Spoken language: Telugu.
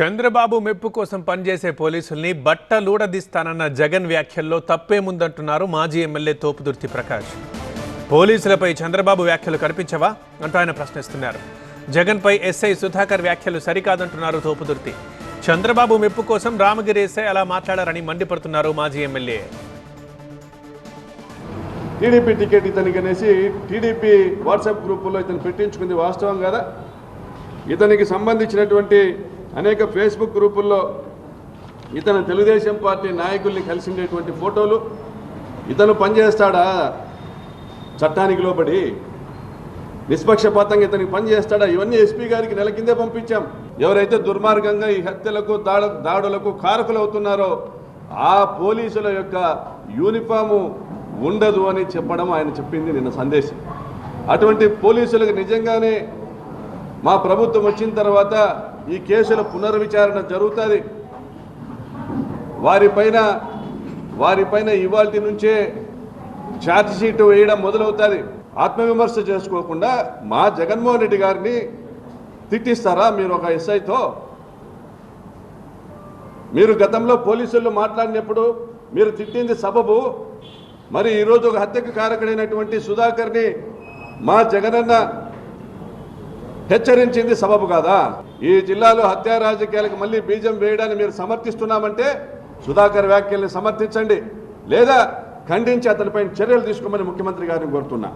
చంద్రబాబు మెప్పు కోసం పనిచేసే పోలీసుల్ని బట్టలూడదీస్తానన్న జగన్ వ్యాఖ్యల్లో తప్పేముందంటున్నారు మాజీ ఎమ్మెల్యే తోపుదుర్తి ప్రకాష్. పోలీసులపై చంద్రబాబు వ్యాఖ్యలు కనిపించవా? అంటూ ఆయన ప్రశ్నిస్తున్నారు. జగన్పై ఎస్ఐ సుధాకర్ వ్యాఖ్యలు సరికాదంటున్నారు తోపుదుర్తి. చంద్రబాబు మెప్పు కోసం రామగిరి ఎస్ఐ అలా మాట్లాడారని మండిపడుతున్నారు మాజీ ఎమ్మెల్యే. టీడీపీ టికెట్ ఇతనికి అనేసి టీడీపీ వాట్సాప్ గ్రూపుల్లో ఇతను పెట్టించుకుంది వాస్తవం కదా? ఇతనికి సంబంధించినటువంటి అనేక ఫేస్బుక్ గ్రూపుల్లో ఇతను తెలుగుదేశం పార్టీ నాయకుల్ని కలిసిండేటువంటి ఫోటోలు. ఇతను పనిచేస్తాడా? చట్టానికి లోబడి నిష్పక్షపాతంగా ఇతనికి పనిచేస్తాడా? ఇవన్నీ ఎస్పీ గారికి నెల కిందే పంపించాం. ఎవరైతే దుర్మార్గంగా ఈ హత్యలకు దాడు దాడులకు కారకులవుతున్నారో ఆ పోలీసుల యొక్క యూనిఫాము ఉండదు అని చెప్పడం ఆయన చెప్పింది నిన్న సందేశం. అటువంటి పోలీసులకు నిజంగానే మా ప్రభుత్వం వచ్చిన తర్వాత ఈ కేసుల పునర్విచారణ జరుగుతుంది. వారిపైన వారిపైన ఇవాల్టి నుంచే ఛార్జ్షీట్ వేయడం మొదలవుతుంది. ఆత్మవిమర్శ చేసుకోకుండా మా జగన్మోహన్ రెడ్డి గారిని తిట్టిస్తారా మీరు ఒక ఎస్ఐతో? మీరు గతంలో పోలీసులు మాట్లాడినప్పుడు మీరు తిట్టింది సబబు మరి ఈరోజు ఒక హత్యకు కారకుడైనటువంటి సుధాకర్ని మా జగనన్న హెచ్చరించింది సబబు కాదా? ఈ జిల్లాలో హత్యా రాజకీయాలకు మళ్ళీ బీజం వేయడాన్ని మీరు సమర్థిస్తున్నామంటే సుధాకర్ వ్యాఖ్యల్ని సమర్థించండి. లేదా ఖండించి అతనిపై చర్యలు తీసుకోమని ముఖ్యమంత్రి గారిని కోరుతున్నా.